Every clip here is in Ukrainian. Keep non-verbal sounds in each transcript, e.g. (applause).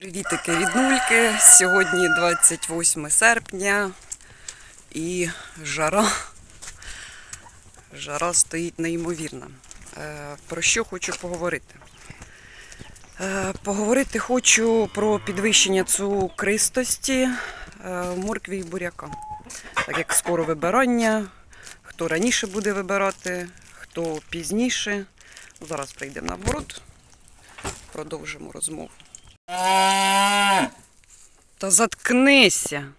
Привітики від нульки. Сьогодні 28 серпня і жара. Жара стоїть неймовірна. Е, Про що хочу поговорити? Е, Поговорити хочу про підвищення цукристості е, моркві і буряка. Так як скоро вибирання, хто раніше буде вибирати, хто пізніше. Зараз прийдемо на город, продовжимо розмову. Та заткнися.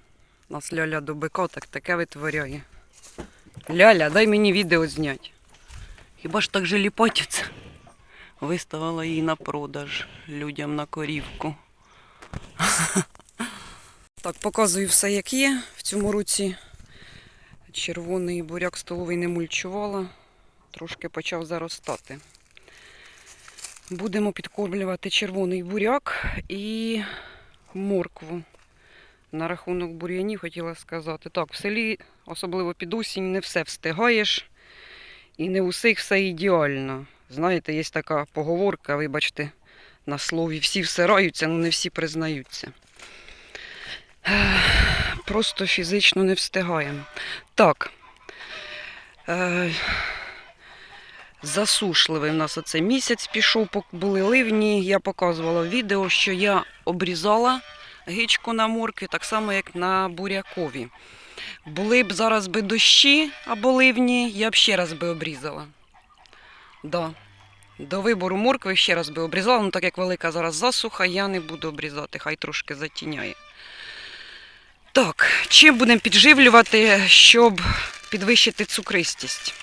Нас Ляля до бика так таке витворяє. Ляля, дай мені відео зняти. Хіба ж так же ліпотяться? Виставила її на продаж людям на корівку. (laughs) Так, показую все, як є. В цьому році червоний буряк столовий не мульчувала, трошки почав заростати. Будемо підкормлювати червоний буряк і моркву. На рахунок бур'янів хотіла сказати. Так, в селі, особливо під осінь, не все встигаєш і не у всіх все ідеально. Знаєте, є така поговорка, вибачте, на слові всі всираються, але не всі признаються. Просто фізично не встигаємо. Так. Засушливий в нас оце місяць пішов, були ливні. Я показувала відео, що я обрізала гичку на моркві, так само, як на бурякові. Були б зараз би дощі або ливні, я б ще раз би обрізала. Да. До вибору моркви ще раз би обрізала, ну так як велика зараз засуха, я не буду обрізати, хай трошки затіняє. Так, чим будемо підживлювати, щоб підвищити цукристість?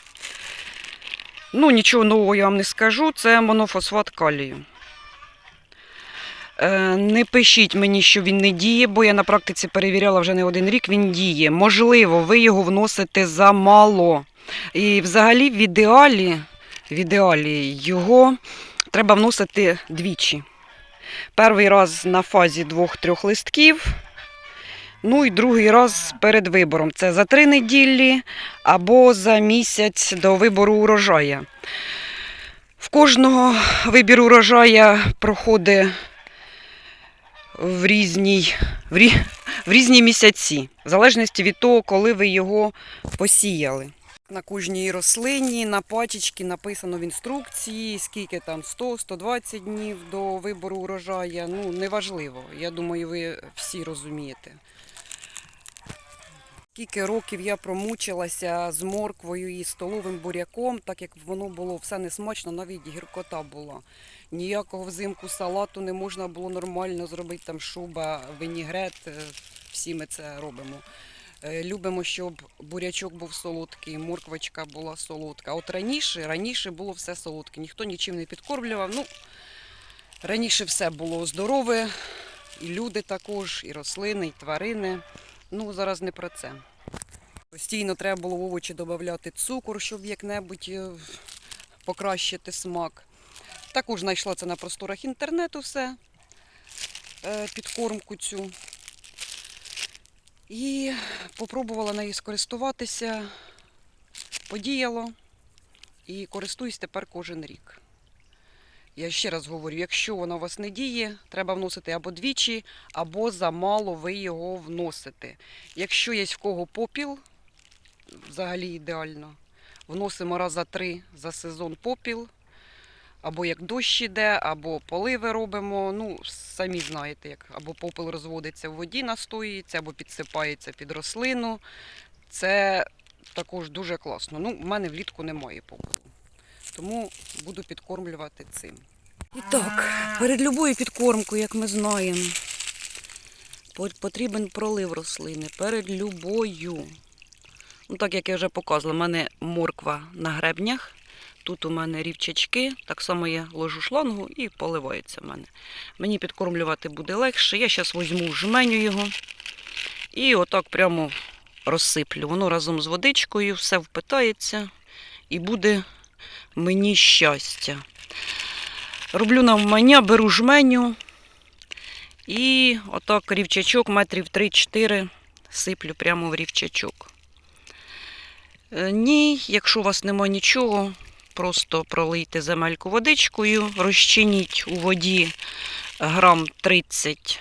Ну, нічого нового я вам не скажу. Це монофосфат калію. Е, не пишіть мені, що він не діє, бо я на практиці перевіряла вже не один рік, він діє. Можливо, ви його вносите замало. І взагалі в ідеалі, в ідеалі його треба вносити двічі. Перший раз на фазі двох-трьох листків. Ну і другий раз перед вибором. Це за три неділі або за місяць до вибору урожая. В кожного вибір урожая проходить в різній, в, рі, в різні місяці, в залежності від того, коли ви його посіяли. На кожній рослині, на пачечці написано в інструкції, скільки там 100-120 днів до вибору урожая. Ну, неважливо. Я думаю, ви всі розумієте. Скільки років я промучилася з морквою і столовим буряком, так як воно було все несмачно, навіть гіркота була. Ніякого взимку салату не можна було нормально зробити, там шуба, винігрет, е, всі ми це робимо. Е, Любимо, щоб бурячок був солодкий, морквочка була солодка. От раніше, раніше було все солодке, ніхто нічим не підкормлював. Ну, раніше все було здорове, і люди також, і рослини, і тварини. Ну, зараз не про це. Постійно треба було в овочі додати цукор, щоб як-небудь е, покращити смак. Також знайшла це на просторах інтернету все, е, підкормку цю. І попробувала нею скористуватися, подіяло і користуюсь тепер кожен рік. Я ще раз говорю, якщо вона у вас не діє, треба вносити або двічі, або замало ви його вносите. Якщо є в кого попіл, взагалі ідеально, вносимо раз за три за сезон попіл, або як дощ іде, або поливи робимо. Ну, самі знаєте, як або попіл розводиться в воді, настоюється, або підсипається під рослину. Це також дуже класно. Ну, в мене влітку немає попелу. Тому буду підкормлювати цим. І так, перед любою підкормкою, як ми знаємо, потрібен пролив рослини. Перед любою. Ну, так як я вже показувала, в мене морква на гребнях. Тут у мене рівчачки, так само я ложу шлангу і поливається в мене. Мені підкормлювати буде легше. Я зараз візьму, жменю його і отак прямо розсиплю. Воно разом з водичкою все впитається і буде мені щастя. Роблю навмання, беру жменю і отак рівчачок метрів 3-4 сиплю прямо в рівчачок. Е, Ні, якщо у вас нема нічого, Просто пролийте земельку водичкою, розчиніть у воді грам 30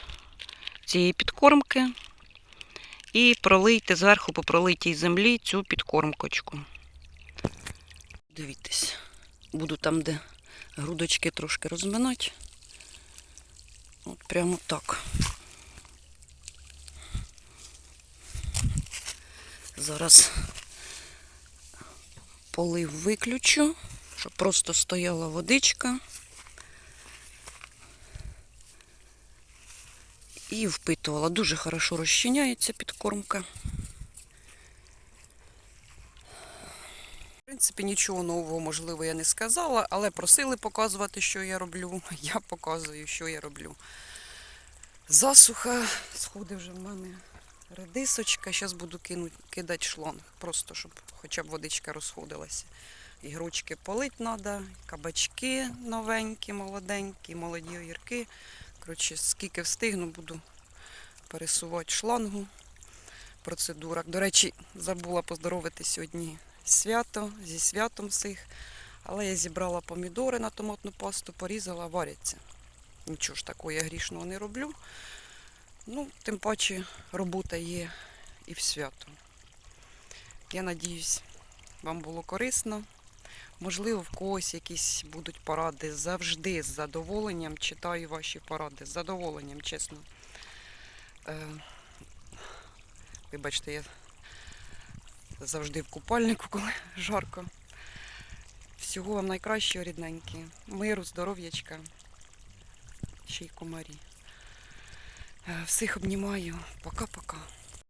цієї підкормки і пролийте зверху по пролитій землі цю підкормкочку. Дивіться, буду там, де грудочки трошки розминати. От прямо так. Зараз полив виключу, щоб просто стояла водичка. І впитувала. Дуже хорошо розчиняється підкормка. В принципі, нічого нового, можливо, я не сказала, але просили показувати, що я роблю. (laughs) Я показую, що я роблю. Засуха, сходи вже в мене редисочка. Зараз буду кидати шланг, просто щоб хоча б водичка розходилася. Ігручки полить треба, кабачки новенькі, молоденькі, молоді огірки. Коротше, скільки встигну, буду пересувати шлангу. Процедура. До речі, забула поздоровити сьогодні свято, зі святом всіх. Але я зібрала помідори на томатну пасту, порізала, варяться. Нічого ж такого я грішного не роблю. Ну, тим паче робота є і в свято. Я надіюсь, вам було корисно. Можливо, в когось якісь будуть поради. Завжди з задоволенням читаю ваші поради. З задоволенням, чесно. Е, вибачте, я завжди в купальнику, (laughs) коли жарко. Всього вам найкращого, рідненькі. Миру, здоров'ячка. Ще й комарі. Е, Всіх обнімаю. Пока-пока.